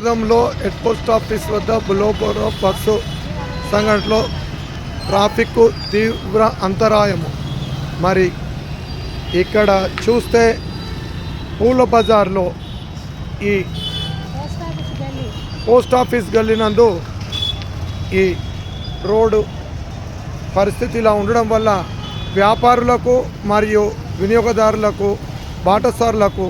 పదంలో head post office వద్ద బులోబోరో bus సంఘటనలో ట్రాఫిక్ తీవ్ర అంతరాయము. మరి ఇక్కడ చూస్తే పూల బజార్లో ఈ పోస్ట్ ఆఫీస్ గల్లినందు ఈ రోడ్డు పరిస్థితి ఇలా ఉండడం వల్ల వ్యాపారులకు మరియు వినియోగదారులకు బాటసారులకు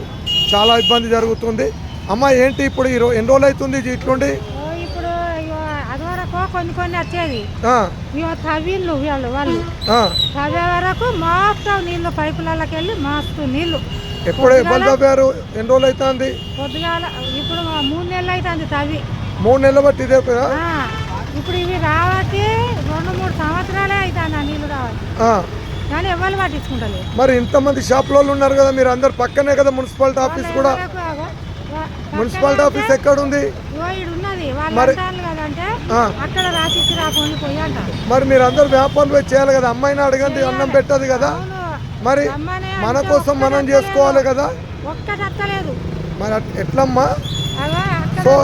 చాలా ఇబ్బంది జరుగుతుంది. అమ్మ ఏంటి ఇప్పుడు ఈ రో ఎన్ని రోజులు అవుతుంది ఇది ఇట్లుండి? ఓ ఇప్పుడు ఇగో అదివరకు కొన్ని కొన్ని వచ్చేది. ఆ, ఇగో తవ్విళ్ళు వీళ్ళు వాళ్ళు. ఆ. తవ్వే వరకు మొత్తం నీళ్ళు పైపులకి వెళ్ళి మస్తు నీళ్ళు. ఎప్పుడు ఇబ్బంది తవ్వారు ఎన్ని రోజులు అవుతుంది? పొద్దుగాల ఇప్పుడు మా మూడు నెలలు అవుతుంది తవ్వి. మూడు నెలల బట్టి ఇదే? ఆ, ఇప్పుడు ఇవి రావట్టి రెండు మూడు సంవత్సరాలే అవుతుంది ఆ నీళ్ళు రావట్టి ఆ. కానీ ఎవరు పట్టించుకుంటలేదు. మరి ఇంతమంది షాప్ వాళ్ళు ఉన్నారు కదా మీరు అందరు పక్కనే కదా మున్సిపాలిటీ ఆఫీస్ కూడా. మున్సిపాలిటీ ఆఫీస్ ఎక్కడ ఉంది మరి-. అక్కడ మరి మీరు అందరు వ్యాపారాలు పోయి చేయాలి కదా? అమ్మాయిని అడగండి అన్నం పెట్టదు కదా? మరి మన కోసం మనం చేసుకోవాలి కదా? మరి ఎట్లమ్మా? సో-.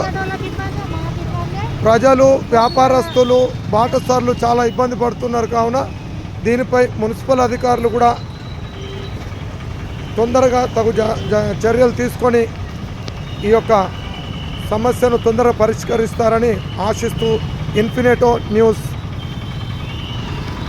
ప్రజలు వ్యాపారస్తులు బాటసార్లు చాలా ఇబ్బంది పడుతున్నారు కావున దీనిపై మున్సిపల్ అధికారులు కూడా తొందరగా తగు చర్యలు తీసుకొని ఈ యొక్క సమస్యను తొందరగా పరిష్కరిస్తారని ఆశిస్తూ ఇన్ఫినేటో న్యూస్